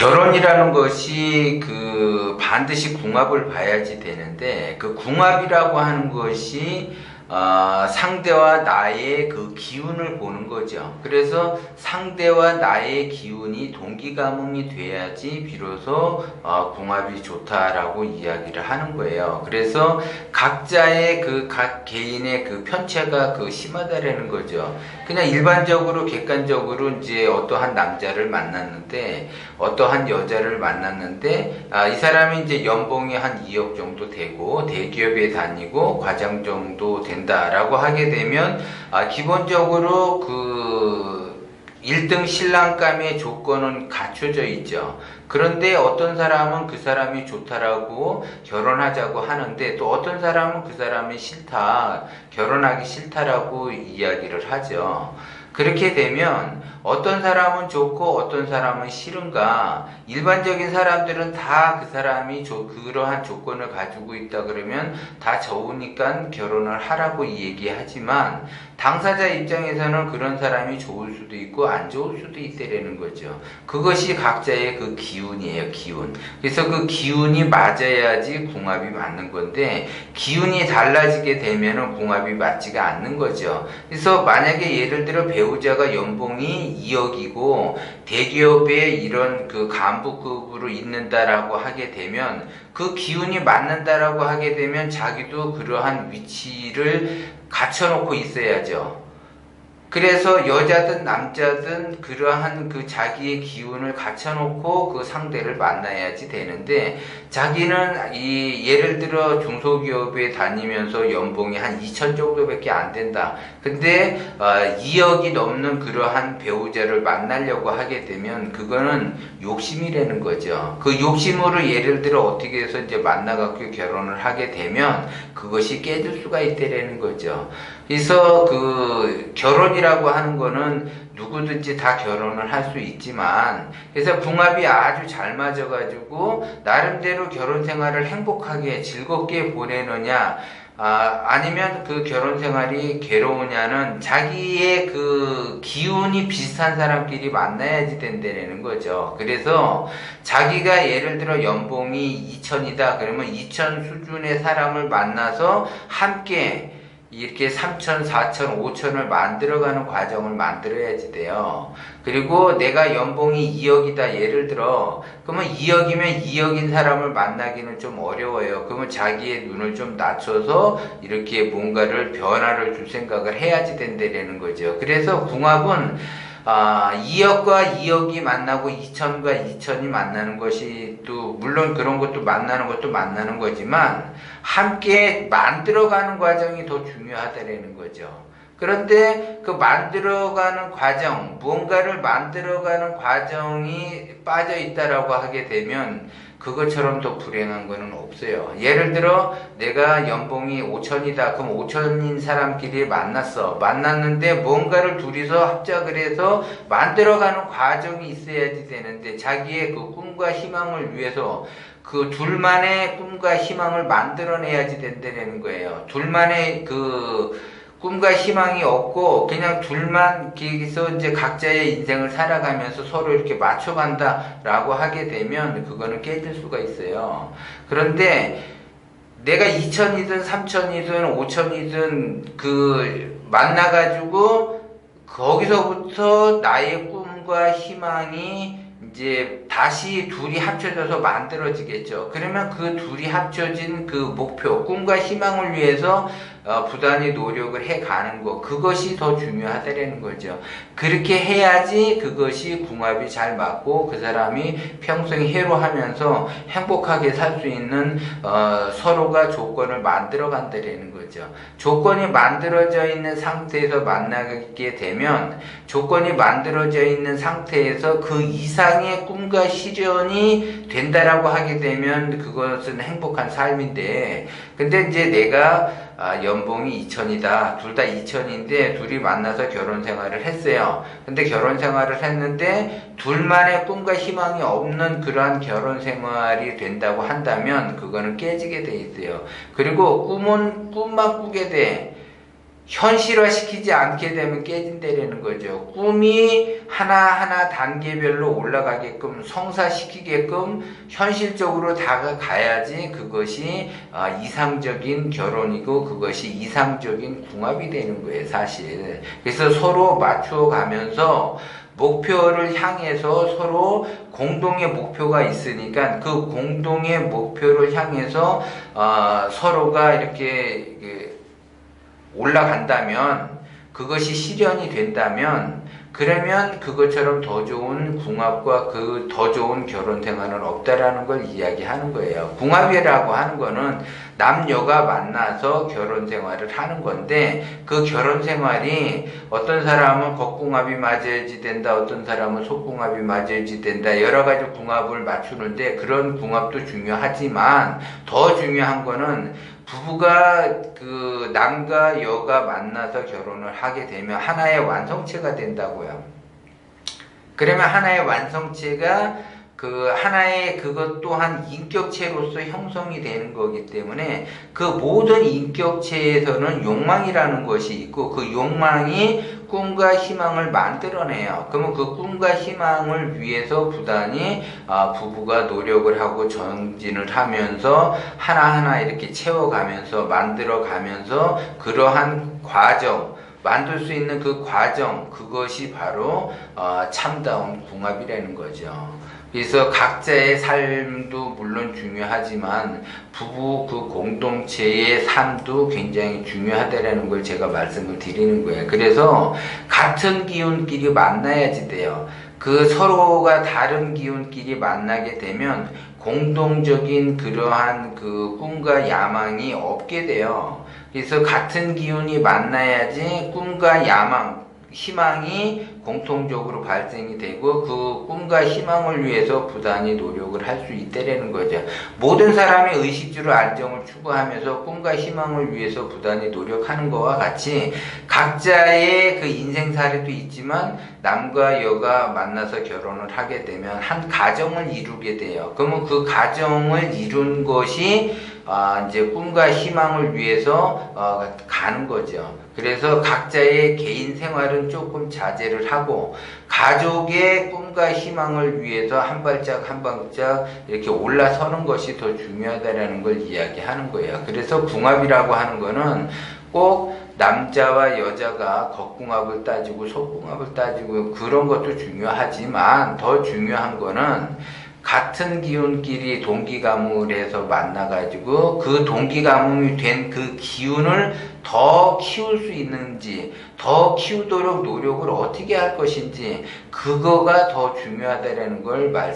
결혼이라는 것이 그 반드시 궁합을 봐야지 되는데 그 궁합이라고 하는 것이 어, 상대와 나의 그 기운을 보는 거죠. 그래서 상대와 나의 기운이 동기감음이 돼야지 비로소 어, 궁합이 좋다라고 이야기를 하는 거예요. 그래서 각자의 그 각 개인의 그 편차가 그 심하다라는 거죠. 그냥 일반적으로 객관적으로 이제 어떠한 남자를 만났는데 어떠한 여자를 만났는데 아, 이 사람이 이제 연봉이 한 2억 정도 되고 대기업에 다니고 과장 정도 된다라고 하게 되면 아, 기본적으로 그 1등 신랑감의 조건은 갖춰져 있죠. 그런데 어떤 사람은 그 사람이 좋다라고 결혼하자고 하는데 또 어떤 사람은 그 사람이 싫다, 결혼하기 싫다라고 이야기를 하죠. 그렇게 되면 어떤 사람은 좋고 어떤 사람은 싫은가 일반적인 사람들은 다 그 사람이 조- 그러한 조건을 가지고 있다 그러면 다 좋으니까 결혼을 하라고 얘기하지만 당사자 입장에서는 그런 사람이 좋을 수도 있고 안 좋을 수도 있다라는 거죠. 그것이 각자의 그 기운이에요, 기운. 그래서 그 기운이 맞아야지 궁합이 맞는 건데 기운이 달라지게 되면은 궁합이 맞지가 않는 거죠. 그래서 만약에 예를 들어 배우 자가 연봉이 2억이고 대기업에 이런 그 간부급으로 있는다라고 하게 되면 그 기운이 맞는다라고 하게 되면 자기도 그러한 위치를 갖춰놓고 있어야죠. 그래서 여자든 남자든 그러한 그 자기의 기운을 갖춰놓고 그 상대를 만나야지 되는데 자기는 이 예를 들어 중소기업에 다니면서 연봉이 한 2천 정도밖에 안 된다. 근데 어, 2억이 넘는 그러한 배우자를 만나려고 하게 되면 그거는 욕심이라는 거죠. 그 욕심으로 예를 들어 어떻게 해서 이제 만나갖고 결혼을 하게 되면 그것이 깨질 수가 있다라는 거죠. 그래서 그 결혼이라고 하는 거는 누구든지 다 결혼을 할 수 있지만 그래서 궁합이 아주 잘 맞아가지고 나름대로 결혼 생활을 행복하게 즐겁게 보내느냐 아, 아니면 그 결혼 생활이 괴로우냐는 자기의 그 기운이 비슷한 사람끼리 만나야지 된다는 거죠. 그래서 자기가 예를 들어 연봉이 2천이다 그러면 2천 수준의 사람을 만나서 함께 이렇게 3천, 4천, 5천을 만들어가는 과정을 만들어야지 돼요. 그리고 내가 연봉이 2억이다 예를 들어 그러면 2억이면 2억인 사람을 만나기는 좀 어려워요. 그러면 자기의 눈을 좀 낮춰서 이렇게 뭔가를 변화를 줄 생각을 해야지 된다는 거죠. 그래서 궁합은 아, 2억과 2억이 만나고 2천과 2천이 만나는 것이 또 물론 그런 것도 만나는 것도 만나는 거지만 함께 만들어가는 과정이 더 중요하다라는 거죠. 그런데 그 만들어가는 과정, 무언가를 만들어가는 과정이 빠져 있다라고 하게 되면 그것처럼 더 불행한 거는 없어요. 예를 들어 내가 연봉이 5천이다. 그럼 5천인 사람끼리 만났어. 만났는데 뭔가를 둘이서 합작을 해서 만들어가는 과정이 있어야지 되는데 자기의 그 꿈과 희망을 위해서 그 둘만의 꿈과 희망을 만들어내야지 된다는 거예요. 둘만의 그 꿈과 희망이 없고 그냥 둘만 거기서 이제 각자의 인생을 살아가면서 서로 이렇게 맞춰간다라고 하게 되면 그거는 깨질 수가 있어요. 그런데 내가 2천이든 3천이든 5천이든 그 만나가지고 거기서부터 나의 꿈과 희망이 이제 다시 둘이 합쳐져서 만들어지겠죠. 그러면 그 둘이 합쳐진 그 목표, 꿈과 희망을 위해서 어, 부단히 노력을 해 가는 거, 그것이 더 중요하다는 거죠. 그렇게 해야지 그것이 궁합이 잘 맞고 그 사람이 평생 해로하면서 행복하게 살 수 있는 어, 서로가 조건을 만들어 간다는 거죠. 조건이 만들어져 있는 상태에서 만나게 되면 조건이 만들어져 있는 상태에서 그 이상의 꿈과 시련이 된다라고 하게 되면 그것은 행복한 삶인데 근데 이제 내가 아, 연봉이 2천이다. 둘 다 2천인데 둘이 만나서 결혼 생활을 했어요. 근데 결혼 생활을 했는데 둘만의 꿈과 희망이 없는 그러한 결혼 생활이 된다고 한다면 그거는 깨지게 돼 있어요. 그리고 꿈은 꿈만 꾸게 돼. 현실화시키지 않게 되면 깨진다라는 거죠. 꿈이 하나하나 단계별로 올라가게끔 성사시키게끔 현실적으로 다가가야지 그것이 아, 이상적인 결혼이고 그것이 이상적인 궁합이 되는 거예요, 사실. 그래서 서로 맞추어 가면서 목표를 향해서 서로 공동의 목표가 있으니까 그 공동의 목표를 향해서 어, 서로가 이렇게 그 올라간다면 그것이 실현이 된다면 그러면 그것처럼 더 좋은 궁합과 그 더 좋은 결혼 생활은 없다라는 걸 이야기하는 거예요. 궁합이라고 하는 거는 남녀가 만나서 결혼 생활을 하는 건데 그 결혼 생활이 어떤 사람은 겉궁합이 맞아야지 된다, 어떤 사람은 속궁합이 맞아야지 된다, 여러 가지 궁합을 맞추는데 그런 궁합도 중요하지만 더 중요한 거는 부부가 그 남과 여가 만나서 결혼을 하게 되면 하나의 완성체가 된다고요. 그러면 하나의 완성체가 그 하나의 그것 또한 인격체로서 형성이 되는 거기 때문에 그 모든 인격체에서는 욕망이라는 것이 있고 그 욕망이 꿈과 희망을 만들어내요. 그러면 그 꿈과 희망을 위해서 부단히 아, 부부가 노력을 하고 정진을 하면서 하나하나 이렇게 채워가면서 만들어가면서 그러한 과정 만들 수 있는 그 과정 그것이 바로 어, 참다운 궁합이라는 거죠. 그래서 각자의 삶도 물론 중요하지만 부부 그 공동체의 삶도 굉장히 중요하다라는 걸 제가 말씀을 드리는 거예요. 그래서 같은 기운끼리 만나야지 돼요. 그 서로가 다른 기운끼리 만나게 되면 공동적인 그러한 그 꿈과 야망이 없게 돼요. 그래서 같은 기운이 만나야지 꿈과 야망, 희망이 공통적으로 발생이 되고 그 꿈과 희망을 위해서 부단히 노력을 할 수 있다라는 거죠. 모든 사람이 의식주로 안정을 추구하면서 꿈과 희망을 위해서 부단히 노력하는 것과 같이 각자의 그 인생사례도 있지만 남과 여가 만나서 결혼을 하게 되면 한 가정을 이루게 돼요. 그러면 그 가정을 이룬 것이 아, 이제 꿈과 희망을 위해서 어, 가는 거죠. 그래서 각자의 개인 생활은 조금 자제를 하고 가족의 꿈과 희망을 위해서 한 발짝 한 발짝 이렇게 올라서는 것이 더 중요하다라는 걸 이야기하는 거예요. 그래서 궁합이라고 하는 거는 꼭 남자와 여자가 겉궁합을 따지고 속궁합을 따지고 그런 것도 중요하지만 더 중요한 거는 같은 기운끼리 동기 가물에서 만나가지고 그 동기 가물이 된 그 기운을 더 키울 수 있는지, 더 키우도록 노력을 어떻게 할 것인지, 그거가 더 중요하다라는 걸 말씀